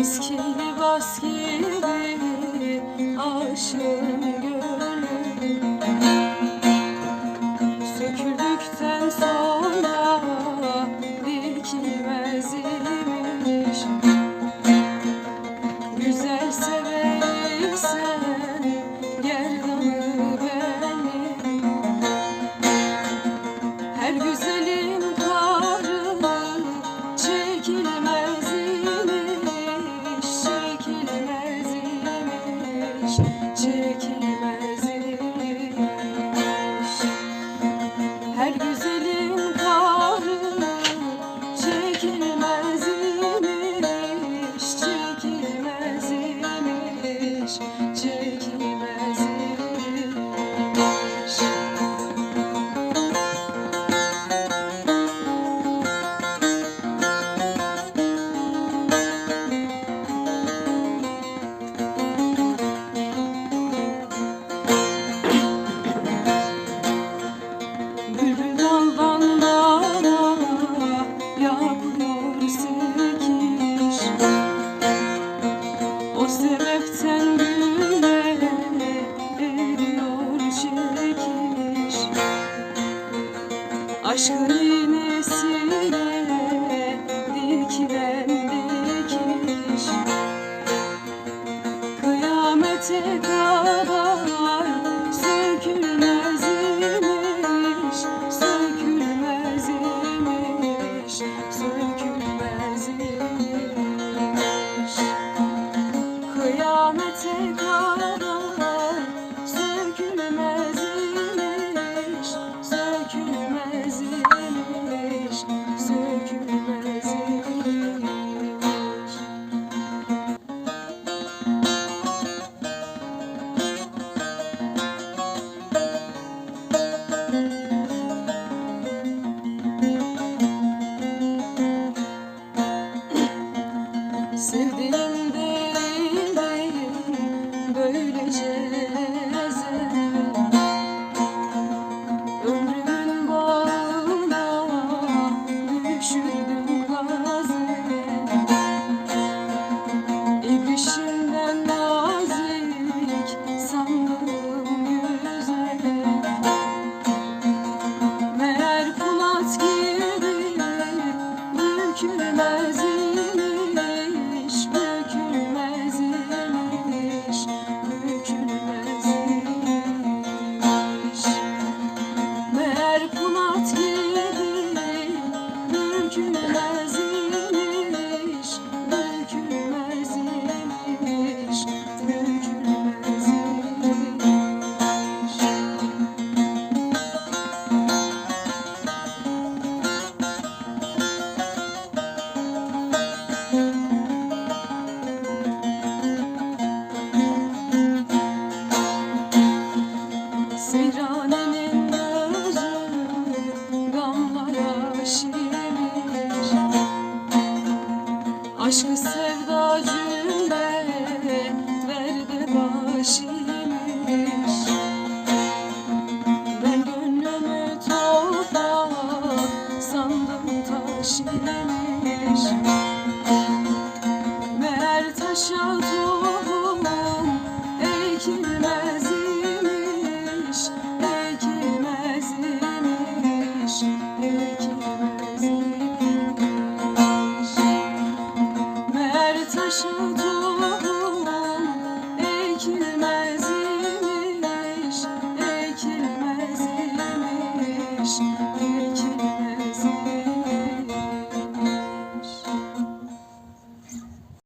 Eski bas gibi aşığım gönlüm. Söküldükten sonra dikilmez imiş Güzel seversen gerdanı benim Her güzeli çirkin geçmiş Meğer taşa tohum ekilmez.